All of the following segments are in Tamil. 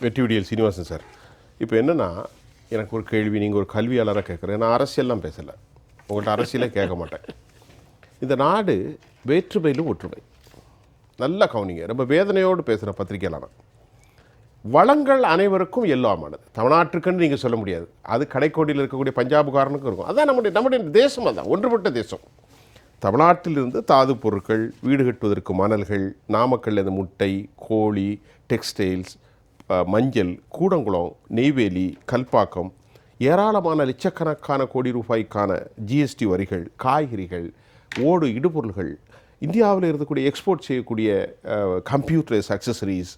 வெற்றிவிடியல் சீனிவாசன் சார். இப்போ என்னென்னா எனக்கு ஒரு கேள்வி நீங்கள் ஒரு கல்வியாளராக கேட்குறேன் நான் அரசியல்லாம் பேசலை. உங்கள்கிட்ட அரசியலே கேட்க மாட்டேன். இந்த நாடு வேற்றுமையிலும் ஒற்றுமை. நல்லா கவனிங்க. ரொம்ப வேதனையோடு பேசுகிற பத்திரிகையாளர் வளங்கள் அனைவருக்கும் எல்லாமானது தமிழ்நாட்டுக்குன்னு நீங்கள் சொல்ல முடியாது. அது கடைக்கோடியில் இருக்கக்கூடிய பஞ்சாபுக்காரனுக்கும் இருக்கும். அதான் நம்முடைய நம்முடைய தேசம் அதான். ஒன்றுபட்ட தேசம். தமிழ்நாட்டிலிருந்து தாது பொருட்கள் வீடு கட்டுவதற்கு மணல்கள் நாமக்கல் இந்த முட்டை கோழி டெக்ஸ்டைல்ஸ் மஞ்சள் கூடங்குளம் நெய்வேலி கல்பாக்கம் ஏராளமான லட்சக்கணக்கான கோடி ரூபாய்க்கான ஜிஎஸ்டி வரிகள் காய்கறிகள் ஓடு இடுபொருள்கள் இந்தியாவில் இருக்கக்கூடிய எக்ஸ்போர்ட் செய்யக்கூடிய கம்ப்யூட்டர்ஸ் அக்சசரிஸ்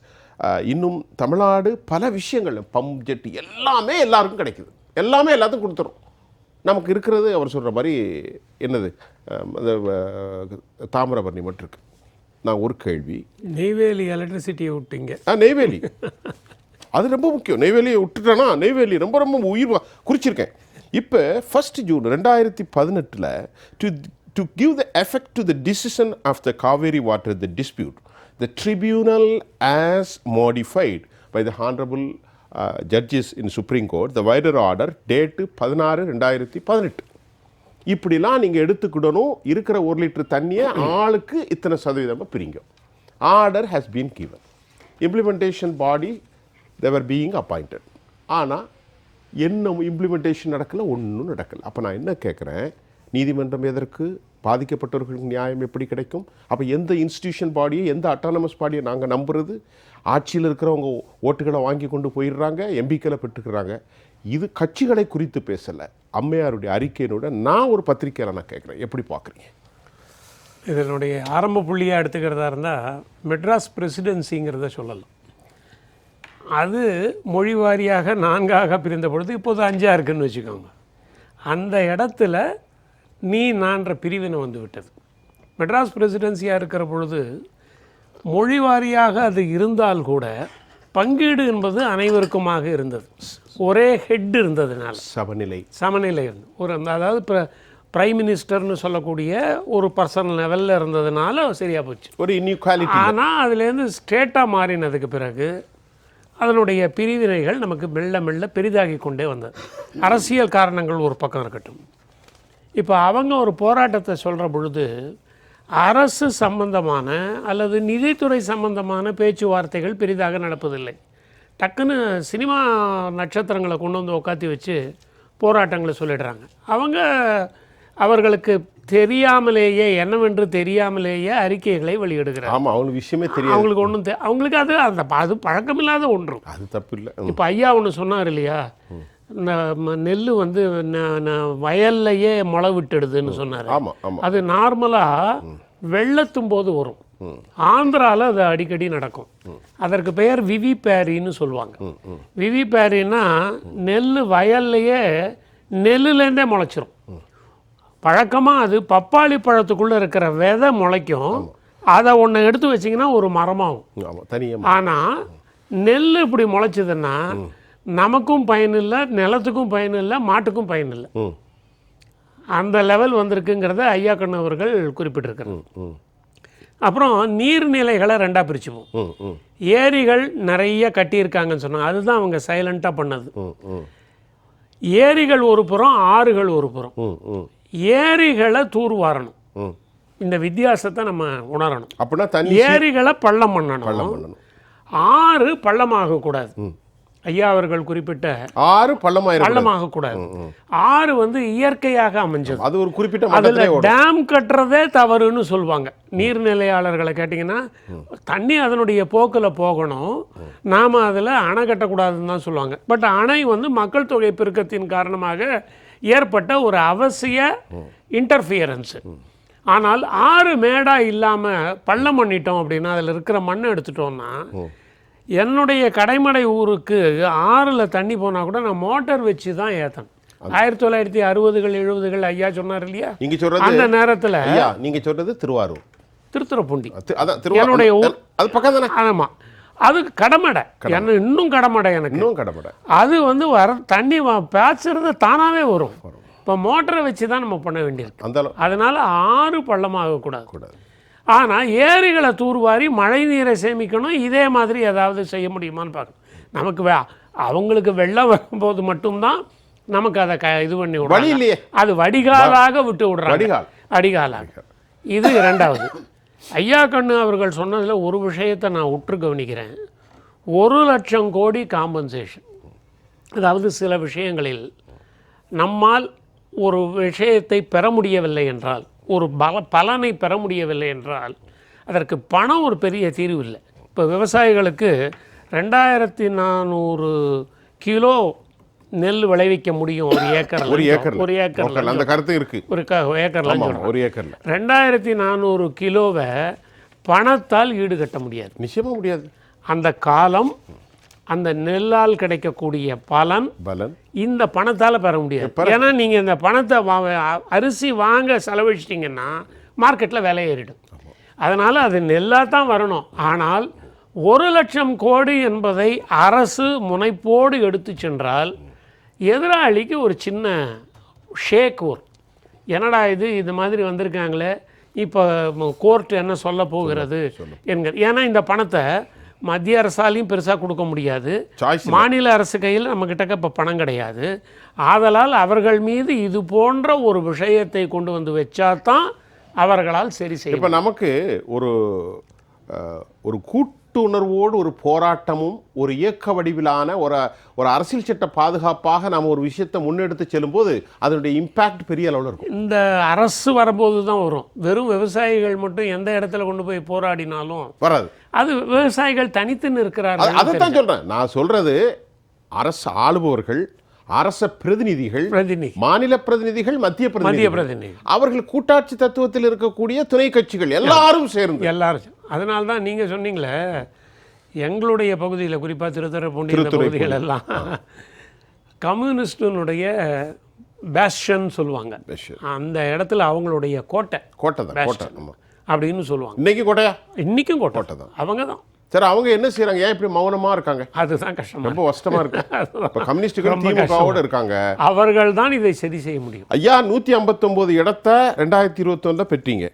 இன்னும் தமிழ்நாடு பல விஷயங்கள் பம்ப் ஜெட் எல்லாமே எல்லாருக்கும் கிடைக்குது. எல்லாமே எல்லாத்துக்கும் கொடுத்துரும். நமக்கு இருக்கிறது அவர் சொல்கிற மாதிரி என்னது? அந்த தாமிரபரணி மட்டும் இருக்கு. நான் ஒரு கேள்வி. நெய்வேலி எலக்ட்ரிசிட்டியை விட்டீங்க. ஆ நெய்வேலி. அது ரொம்ப முக்கியம். நெய்வேலியை விட்டுட்டேன்னா நெய்வேலி ரொம்ப ரொம்ப உயிர் குறிச்சிருக்கேன். இப்போ ஃபர்ஸ்ட் ஜூன் ரெண்டாயிரத்தி பதினெட்டில் to to give the effect to the decision of the Cauvery water the dispute the tribunal as modified by the honourable judges in Supreme Court the vide order dated பதினாறு ரெண்டாயிரத்தி பதினெட்டு. இப்படிலாம் நீங்கள் எடுத்துக்கிடணும் இருக்கிற ஒரு லிட்டர் தண்ணியை ஆளுக்கு இத்தனை சதவீதமாக பிரிங்க. Order has been given implementation body there being appointed ஆனால் என்ன இம்ப்ளிமெண்டேஷன் நடக்கல? ஒன்றும் நடக்கல. அப்போ நான் என்ன கேட்குறேன் நீதிமன்றம் எதற்கு? பாதிக்கப்பட்டவர்களுக்கு நியாயம் எப்படி கிடைக்கும்? அப்போ எந்த இன்ஸ்டிடியூஷன் பாடியை எந்த அட்டானமஸ் பாடியை நாங்கள் நம்புறது? ஆட்சியில் இருக்கிறவங்க ஓட்டுகளை வாங்கி கொண்டு போயிடுறாங்க எம்பிக்களை பெற்றுக்கிறாங்க. இது கட்சிகளை குறித்து பேசலை. அம்மையாருடைய அறிக்கையினோட நான் ஒரு பத்திரிகையில் நான் கேட்குறேன். எப்படி பார்க்குறீங்க? இதனுடைய ஆரம்ப புள்ளியாக எடுத்துக்கிறதா இருந்தால் மெட்ராஸ் பிரசிடென்சிங்கிறத சொல்லலாம். அது மொழி வாரியாக நான்காக பிரிந்த பொழுது இப்போது அஞ்சாக இருக்குன்னு வச்சுக்கோங்க. அந்த இடத்துல நீ நான்ற பிரிவினை வந்து விட்டது. மெட்ராஸ் பிரசிடென்சியாக இருக்கிற பொழுது மொழி வாரியாக அது இருந்தால் கூட பங்கீடு என்பது அனைவருக்குமாக இருந்தது. ஒரே ஹெட் இருந்ததுனால. சமநிலை. சமநிலை இருந்து ஒரு அந்த- அதாவது இப்போ பிரைம் மினிஸ்டர்னு சொல்லக்கூடிய ஒரு பர்சனல் லெவலில் இருந்ததுனால சரியாக போச்சு. ஒரு இன்இக்வாலிட்டி ஆனால் அதுலேருந்து ஸ்டேட்டாக மாறினதுக்கு பிறகு அதனுடைய பிரிவினைகள் நமக்கு மெல்ல மெல்ல பெரிதாகி கொண்டே வந்தது. அரசியல் காரணங்கள் ஒரு பக்கம் இருக்கட்டும். இப்போ அவங்க ஒரு போராட்டத்தை சொல்கிற பொழுது அரசு சம்பந்தமான அல்லது நிதித்துறை சம்பந்தமான பேச்சுவார்த்தைகள் பெரிதாக நடப்பதில்லை. டக்குன்னு சினிமா நட்சத்திரங்களை கொண்டு வந்து உட்காத்தி வச்சு போராட்டங்களை சொல்லிடுறாங்க. அவங்க அவர்களுக்கு தெரியாமலேயே என்னவென்று தெரியாமலேயே அறிக்கைகளை வெளியிடுகிறார் ஆமாம் அவங்களுக்கு விஷயமே தெரியாது. அவங்களுக்கு ஒன்றும் தெ அவங்களுக்கு அது அந்த அது பழக்கமில்லாத ஒன்று. அது தப்பு இல்லை இப்போ ஐயா ஒன்று சொன்னார் இல்லையா? நெல் வந்து வயல்லையே முளை விட்டுடுதுன்னு சொன்னார் அது நார்மலாக வெள்ளத்தும் போது வரும். ஆந்திராவில் அது அடிக்கடி நடக்கும். அதற்கு பெயர் விவி பேரின்னு சொல்லுவாங்க. விவி பேரின்னா நெல் வயல்லையே நெல்லுலேருந்தே முளைச்சிரும். பழக்கமாக அது பப்பாளி பழத்துக்குள்ளே இருக்கிற விதை முளைக்கும். அதை ஒன்று எடுத்து வச்சிங்கன்னா ஒரு மரமாகும். ஆனால் நெல் இப்படி முளைச்சதுன்னா நமக்கும் பயன் இல்லை நிலத்துக்கும் பயன் இல்லை மாட்டுக்கும் பயன் இல்லை ம். அந்த லெவல் வந்திருக்குங்கிறத ஐயா கண்ணு அவர்கள் குறிப்பிட்டிருக்கிறார். அப்புறம் நீர்நிலைகளை ரெண்டாக பிரிச்சுப்போம். ம் ம். ஏரிகள் நிறைய கட்டியிருக்காங்கன்னு சொன்னாங்க. அதுதான் அவங்க சைலண்ட்டாக பண்ணது. ஏரிகள் ஒரு புறம் ஆறுகள் ஒரு புறம். ஏரிகளை தூர்வாரணும் இந்த வித்தியாசத்தை நம்ம உணரணும். அப்படின்னா ஏரிகளை பள்ளம் பண்ணணும். பண்ணணும். ஆறு பள்ளமாகக்கூடாது. ஐயா அவர்கள் குறிப்பிட்ட ஆறு பள்ளமாயிரம் பள்ளமாகக்கூடாது ஆறு வந்து இயற்கையாக அமைஞ்சது. அது ஒரு குறிப்பிட்ட அதில் டேம் கட்டுறதே தவறுன்னு சொல்லுவாங்க நீர்நிலையாளர்களை கேட்டிங்கன்னா தண்ணி அதனுடைய போக்கில் போகணும். நாம் அதில் அணை கட்டக்கூடாதுன்னு தான் சொல்லுவாங்க. பட் அணை வந்து மக்கள் தொகை பெருக்கத்தின் காரணமாக ஏற்பட்ட ஒரு அவசிய இன்டர்ஃபியரன்ஸு ஆனால் ஆறு மேடாக இல்லாமல் பள்ளம் பண்ணிட்டோம் அப்படின்னா அதில் இருக்கிற மண்ணை எடுத்துட்டோம்னா என்னுடைய கடைமடை ஊருக்கு ஆறில் தண்ணி போனால் கூட நான் மோட்டார் வச்சு தான் ஏற்றணும் ஆயிரத்தி தொள்ளாயிரத்தி அறுபதுகள் எழுபதுகள் ஐயா சொன்னார் இல்லையா? நீங்க சொல்றது அந்த நேரத்தில் ஐயா நீங்க சொல்றது திருவாரூர். திருத்துறைப்பூண்டி. என்னுடைய ஊர். அது பக்கம் தானே ஆமாம் அது கடமடை. என்ன இன்னும் கடமடை எனக்கு. இன்னும் கடப்பட அது வந்து வர தண்ணி பாய்ச்சறது தானாகவே வரும். இப்போ மோட்டரை வச்சு தான் நம்ம பண்ண வேண்டியிருக்கு. அதனால ஆறு பள்ளமாகக்கூடாது கூடாது. ஆனால் ஏரிகளை தூர்வாரி மழை நீரை சேமிக்கணும். இதே மாதிரி ஏதாவது செய்ய முடியுமான்னு பார்க்கணும். நமக்கு வே அவங்களுக்கு வெள்ளம் வரும்போது மட்டும்தான் நமக்கு அதை க இது பண்ணி விடுறாங்க. அது வடிகாலாக விட்டு விடுறாங்க. அடிகாலாக இது இரண்டாவது. ஐயா கண்ணு அவர்கள் சொன்னதில் ஒரு விஷயத்தை நான் உற்று கவனிக்கிறேன். ஒரு லட்சம் கோடி காம்பன்சேஷன் அதாவது சில விஷயங்களில் நம்மால் ஒரு விஷயத்தை பெற முடியவில்லை என்றால் ஒரு பல பலனை பெற முடியவில்லை என்றால் அதற்கு பணம் ஒரு பெரிய தீர்வு இல்லை. இப்போ விவசாயிகளுக்கு ரெண்டாயிரத்தி நானூறு கிலோ நெல் விளைவிக்க முடியும் ஒரு ஏக்கர் ஒரு ஏக்கர் ஒரு ஏக்கர் அந்த கருத்து இருக்கு. ஒரு ஏக்கர்ல ஒரு ஏக்கர்ல. ரெண்டாயிரத்தி நானூறு கிலோவை பணத்தால் ஈடுகட்ட முடியாது. நிச்சயமா முடியாது. அந்த காலம் அந்த நெல்லால் கிடைக்கக்கூடிய பலன் பலன். இந்த பணத்தால் பெற முடியாது. ஏன்னா நீங்கள் இந்த பணத்தை அரிசி வாங்க செலவழிச்சிட்டிங்கன்னா மார்க்கெட்டில் விலை ஏறிடும். அதனால் அது நெல்லாக தான் வரணும். ஆனால் ஒரு லட்சம் கோடி என்பதை அரசு முனைப்போடு எடுத்து சென்றால் எதிராளிக்கு ஒரு சின்ன ஷேக் வரும். என்னடா இது இது மாதிரி வந்திருக்காங்களே இப்போ கோர்ட் என்ன சொல்ல போகிறது என்கிற ஏன்னா இந்த பணத்தை மத்திய அரசாலையும் பெருசாக கொடுக்க முடியாது. மாநில அரசு கையில் நம்மக்கிட்ட இப்போ பணம் கிடையாது. ஆதலால் அவர்கள் மீது இது போன்ற ஒரு விஷயத்தை கொண்டு வந்து வச்சாதான் அவர்களால் சரி செய்ய இப்போ நமக்கு ஒரு ஒரு கூட்டுணர்வோடு ஒரு போராட்டமும் ஒரு இயக்க வடிவிலான ஒரு ஒரு அரசியல் சட்ட பாதுகாப்பாக நாம் ஒரு விஷயத்தை முன்னெடுத்து செல்லும்போது அதனுடைய இம்பாக்ட் பெரிய அளவில் இருக்கும். இந்த அரசு வரும்போது தான் வரும். வெறும் விவசாயிகள் மட்டும் எந்த இடத்துல கொண்டு போய் போராடினாலும் வராது. அது விவசாயிகள் தனித்து அது- நிற்கிறார்கள் அதைத்தான் சொல்றேன். நான் சொல்றது அரசு ஆளுபவர்கள் அரச பிரதிநிதிகள் பிரதிநிதி. மாநில பிரதிநிதிகள் மத்திய பிரதிநிதி. அவர்கள் கூட்டாட்சி தத்துவத்தில் இருக்கக்கூடிய துணை கட்சிகள் எல்லாரும் சேர்ந்து எல்லாரும் அதனால தான் நீங்கள் சொன்னீங்களே எங்களுடைய பகுதியில் குறிப்பாக திருத்துறைப்பூண்டி இந்த. பகுதிகள் எல்லாம் கம்யூனிஸ்டினுடைய பேஷன் சொல்லுவாங்க. அந்த இடத்துல அவங்களுடைய கோட்டை. கோட்டை தான் கோட்டை அப்படின்னு சொல்லுவாங்க. இன்னைக்கு கோட்டையா? இன்றைக்கும் கோட்டை. கோட்டை தான். அவங்க தான். சரி அவங்க என்ன செய்றாங்க? ஏன் இப்படி மௌனமா இருக்காங்க? அதுதான் கஷ்டமா. ரொம்ப கஷ்டமா இருக்கு. இப்ப கம்யூனிஸ்டுகள் திமுகவோட இருக்காங்க. அவர்கள் தான் இதை சரி செய்ய முடியும். ஐயா நூத்தி ஐம்பத்தொன்பது இடத்த ரெண்டாயிரத்தி இருபத்தொன்னுல பெற்றீங்க.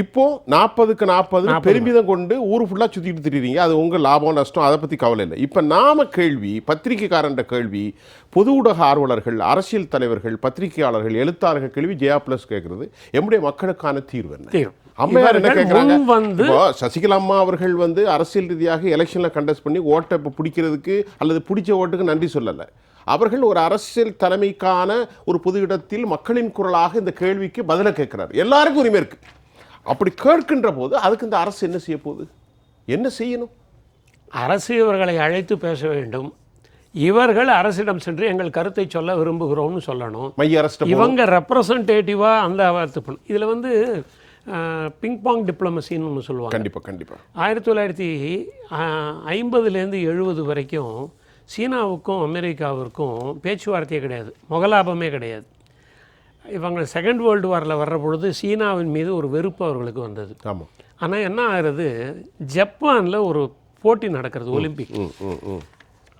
இப்போ நாற்பதுக்கு நாற்பது பெருமிதம் கொண்டு ஊர் ஃபுல்லா சுத்திட்டு திரிறீங்க அது உங்க லாபம் நஷ்டம் அதை பத்தி கவலை இல்லை. இப்ப நாம கேள்வி பத்திரிகைக்காரன்ற கேள்வி பொது ஊடக ஆர்வலர்கள் அரசியல் தலைவர்கள் பத்திரிகையாளர்கள் எழுத்தாளர்கள் கேள்வி ஜெயா பிளஸ் கேட்கறது. எம்முடைய மக்களுக்கான தீர்வு என்ன. அம்மையார் என்ன கேட்குறாங்க? வந்து சசிகலா அம்மா அவர்கள் வந்து அரசியல் ரீதியாக எலெக்ஷன்ல கண்டெஸ்ட் பண்ணி ஓட்டை இப்போ பிடிக்கிறதுக்கு அல்லது பிடிச்ச ஓட்டுக்கு நன்றி சொல்லலை. அவர்கள் ஒரு அரசியல் தலைமைக்கான ஒரு பொது இடத்தில் மக்களின் குரலாக இந்த கேள்விக்கு பதிலை கேட்கிறார். எல்லாருக்கும் உரிமை இருக்கு. அப்படி கேட்கின்ற போது அதுக்கு இந்த அரசு என்ன செய்ய போகுது? என்ன செய்யணும்? அரசு இவர்களை அழைத்து பேச வேண்டும். இவர்கள் அரசிடம் சென்று எங்கள் கருத்தை சொல்ல விரும்புகிறோம்னு சொல்லணும். மைய அரசு இவங்க ரெப்ரசன்டேட்டிவாக அந்த இதில் வந்து பிங் பாங் டிப்ளமசின்னு ஒன்று சொல்லுவாங்க. கண்டிப்பா கண்டிப்பா. ஆயிரத்தி தொள்ளாயிரத்தி ஐம்பதுலேருந்து எழுபது வரைக்கும் சீனாவுக்கும் அமெரிக்காவிற்கும் பேச்சுவார்த்தையே கிடையாது. முகலாபமே கிடையாது. இவங்க செகண்ட் வேர்ல்டு வாரில் வர்ற பொழுது சீனாவின் மீது ஒரு வெறுப்பு அவர்களுக்கு வந்தது. ஆமா. ஆனால் என்ன ஆகிறது? ஜப்பானில் ஒரு போட்டி நடக்கிறது ஒலிம்பிக்.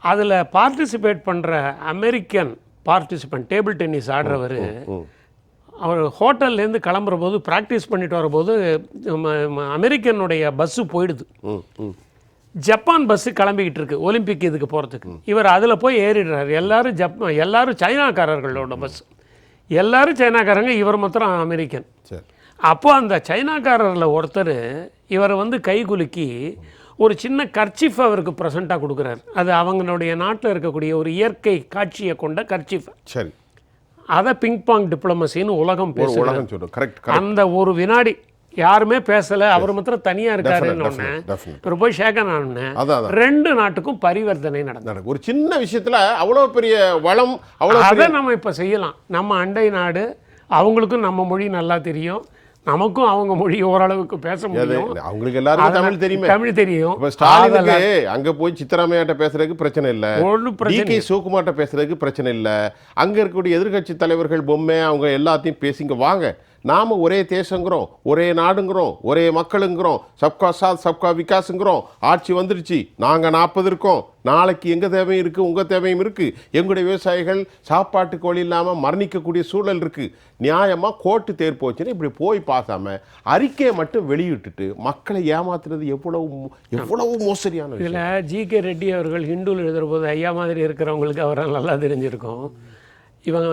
அதில் பார்ட்டிசிபேட் பண்ணுற அமெரிக்கன் பார்ட்டிசிபெண்ட் டேபிள் டென்னிஸ் ஆடுறவர் அவர் ஹோட்டல்லேருந்து கிளம்புற போது ப்ராக்டிஸ் பண்ணிட்டு வரும்போது அமெரிக்கனுடைய பஸ்ஸு போயிடுது. ஜப்பான் பஸ்ஸு கிளம்பிக்கிட்டு இருக்கு ஒலிம்பிக் இதுக்கு போகிறதுக்கு இவர் அதில் போய் ஏறிடுறாரு. எல்லாரும் ஜப்பான் எல்லாரும் சைனாக்காரர்களோட பஸ் எல்லாரும் சைனாக்காரங்க இவர் மாத்திரம் அமெரிக்கன். சரி. அப்போ அந்த சைனாக்காரரில் ஒருத்தர் இவரை வந்து கைகுலுக்கி ஒரு சின்ன கர்ச்சிஃப் அவருக்கு ப்ரெசண்ட்டாக கொடுக்குறாரு. அது அவங்களுடைய நாட்டில் இருக்கக்கூடிய ஒரு இயற்கை காட்சியை கொண்ட கர்ச்சிஃப். சரி. அதை பிங் பாங் டிப்ளமசின்னு உலகம் கரெக்ட் அந்த ஒரு வினாடி யாருமே பேசல அவர் மாத்திரம் தனியாக இருக்காருன்னு ஒன்று போய் அதான் ரெண்டு நாட்டுக்கும் பரிவர்த்தனை நடந்தது. ஒரு சின்ன விஷயத்துல அவ்வளவு பெரிய வளம் அவ்வளவு அதை நம்ம இப்போ செய்யலாம். நம்ம அண்டை நாடு அவங்களுக்கும் நம்ம மொழி நல்லா தெரியும். நமக்கும் அவங்க மொழி ஓரளவுக்கு பேச முடியும். அவங்களுக்கு எல்லாருக்கும் தமிழ் தெரியுமே. தமிழ் தெரியும். ஸ்டாலினுக்கு அங்க போய் சித்தராமையாட்ட பேசுறதுக்கு பிரச்சனை இல்ல. ஒன்றும் பிரச்சனை சிவகுமார்ட்ட பேசுறதுக்கு பிரச்சனை இல்ல. அங்க இருக்கக்கூடிய எதிர்க்கட்சி தலைவர்கள் பொம்மை அவங்க எல்லாத்தையும் பேசிங்க வாங்க. நாம் ஒரே தேசங்கிறோம் ஒரே நாடுங்கிறோம் ஒரே மக்களுங்கிறோம் சப்கா சாத் சப்கா விகாஸுங்கிறோம். ஆட்சி வந்துருச்சு நாங்கள் நாற்பது இருக்கோம். நாளைக்கு எங்கள் தேவையும் இருக்குது உங்கள் தேவையும் இருக்குது எங்களுடைய விவசாயிகள் சாப்பாட்டுக்கு வழி இல்லாமல் மரணிக்கக்கூடிய சூழல் இருக்குது நியாயமாக கோர்ட்டு தேர் போச்சுன்னு இப்படி போய் பார்க்காம அறிக்கையை மட்டும் வெளியிட்டுட்டு மக்களை ஏமாத்துறது எவ்வளவு எவ்வளவு மோசடியான இதில் ஜி கே ரெட்டி அவர்கள் ஹிந்துவில் எழுதுகிற போது ஐயா மாதிரி இருக்கிறவங்களுக்கு அவரை நல்லா தெரிஞ்சிருக்கும். இவங்க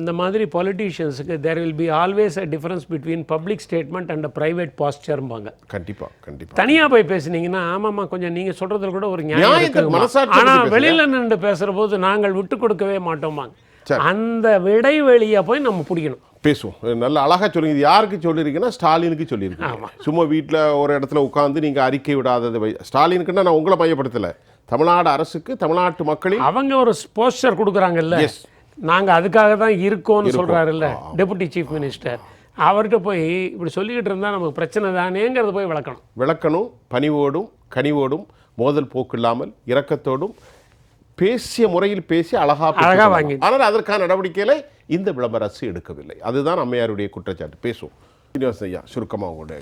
இந்த மாதிரி பொலிட்டீஷியன்ஸுக்கு there will be always a difference between public statement and private பாஸ்டர்ம்பாங்க கண்டிப்பாக கண்டிப்பாக தனியாக போய் பேசுனீங்கன்னா ஆமாம்மா கொஞ்சம் நீங்கள் சொல்கிறதுல கூட ஒரு நியாயம் நியாயத்துக்கு இருக்குங்கம்மா. மனசாட்சி ஆனா பத்தி பேசுங்க. வெளியில நின்று பேசுகிற போது நாங்கள் விட்டு கொடுக்கவே மாட்டோமாங்க அந்த இடைவெளியை போய் நம்ம பிடிக்கணும். பேசுவோம். நல்ல அழகா சொல்லுங்க இது யாருக்கு சொல்லியிருக்கீங்கன்னா ஸ்டாலினுக்கு சொல்லியிருக்கீங்க சும்மா வீட்டில் ஒரு இடத்துல உட்காந்து நீங்கள் அறிக்கை விடாதது ஸ்டாலினுக்குன்னா நான் உங்களை மையப்படுத்தலை. தமிழ்நாடு அரசுக்கு தமிழ்நாட்டு மக்களின் அவங்க ஒரு போஸ்டர் கொடுக்குறாங்கல்ல. Yes. நாங்க அதுக்காக தான் இருக்கோம்னு சொல்றாருல்ல டெபுட்டி சீஃப் மினிஸ்டர் அவர்கிட்ட போய் இப்படி சொல்லிக்கிட்டு இருந்தா நமக்கு பிரச்சனை தானேங்கிறத போய் விளக்கணும். விளக்கணும் பணிவோடும் கனிவோடும் மோதல் போக்கு இல்லாமல் இரக்கத்தோடும் பேசிய முறையில் பேசி அழகா பேசி அழகா சொல்லலாம். வாங்கி. ஆனால் அதற்கான நடவடிக்கைகளை இந்த விளம்பர அரசு எடுக்கவில்லை. அதுதான் அம்மையாருடைய குற்றச்சாட்டு. பேசுவோம். சீனிவாசன் ஐயா சுருக்கமாக உங்களுடைய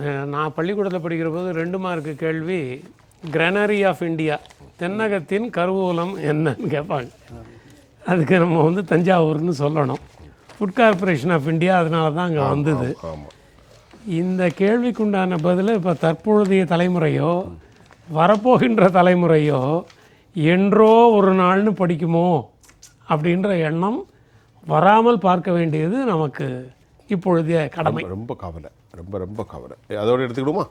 அஹ் நான் பள்ளிக்கூடத்தில் படிக்கிற போது ரெண்டு மார்க்கு கேள்வி கிரனரி ஆஃப் இந்தியா தென்னகத்தின் கருவூலம் என்னன்னு கேட்பாங்க அதுக்கு நம்ம வந்து தஞ்சாவூர்னு சொல்லணும். ஃபுட் கார்ப்பரேஷன் ஆஃப் இந்தியா அதனால தான் அங்கே வந்தது. இந்த கேள்விக்குண்டான பதில் இப்போ தற்பொழுதைய தலைமுறையோ வரப்போகின்ற தலைமுறையோ என்றோ ஒரு நாள்னு படிக்குமோ அப்படின்ற எண்ணம் வராமல் பார்க்க வேண்டியது நமக்கு இப்பொழுதைய கடமை. ரொம்ப கவலை. ரொம்ப ரொம்ப கவலை. அதோட எடுத்துக்கிடுமா